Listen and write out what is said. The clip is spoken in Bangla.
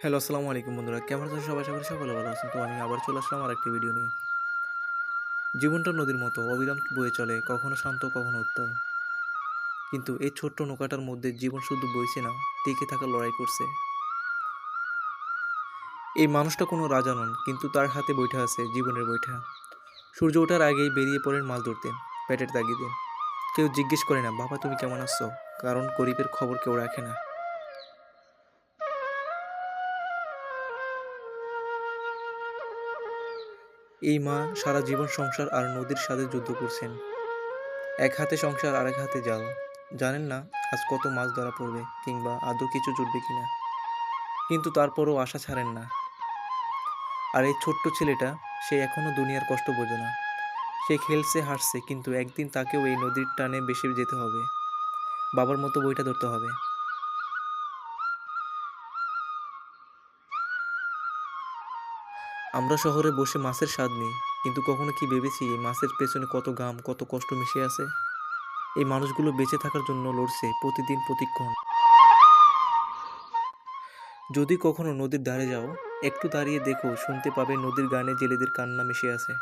হ্যালো, আসসালামু আলাইকুম বন্ধুরা। কেমন আছেন সবাই? সবাই সকলে ভালো আছেন। তো আমি আবার চলে আসলাম আর একটি ভিডিও নিয়ে। জীবনটা নদীর মতো, অবিরাম বয়ে চলে, কখনো শান্ত, কখনো উত্তাল কিন্তু এই ছোট্ট নৌকাটার মধ্যে জীবন শুধু বইছে না, টিকে থাকা লড়াই করছে। এই মানুষটা কোনো রাজা নন, কিন্তু তার হাতে বৈঠা আছে, জীবনের বৈঠা। সূর্য ওঠার আগেই বেরিয়ে পড়েন মাছ ধরতে, পেটের তাগিদে। কেউ জিজ্ঞেস করে না, বাবা, তুমি কেমন আছো? কারণ গরিবের খবর কেউ রাখে না। এই মা সারা জীবন সংসার আর নদীর সাথে যুদ্ধ করছেন। এক হাতে সংসার আর এক হাতে জাল। জানেন না, আজ কত মাছ ধরা পড়বে কিংবা আদৌ কিছু জুটবে কিনা। কিন্তু তারপরও আশা ছাড়েন না। আর এই ছোট্ট ছেলেটা, সে এখনও দুনিয়ার কষ্ট বোঝে না। সে খেলছে হাসছে কিন্তু একদিন তাকেও এই নদীর টানে বেশি যেতে হবে। বাবার মতো বইটা ধরতে হবে। আমরা শহরে বসে মাছের স্বাদ নিই, কিন্তু কখনো কি ভেবেছি এই মাছের পেছনে কত ঘাম, কত কষ্ট মিশে আছে? এই মানুষগুলো বেঁচে থাকার জন্য লড়ছে প্রতিদিন প্রতিক্ষণ যদি কখনো নদীর ধারে যাও, একটু দাঁড়িয়ে দেখো, শুনতে পাবে নদীর গানে জেলেদের কান্না মিশে আছে।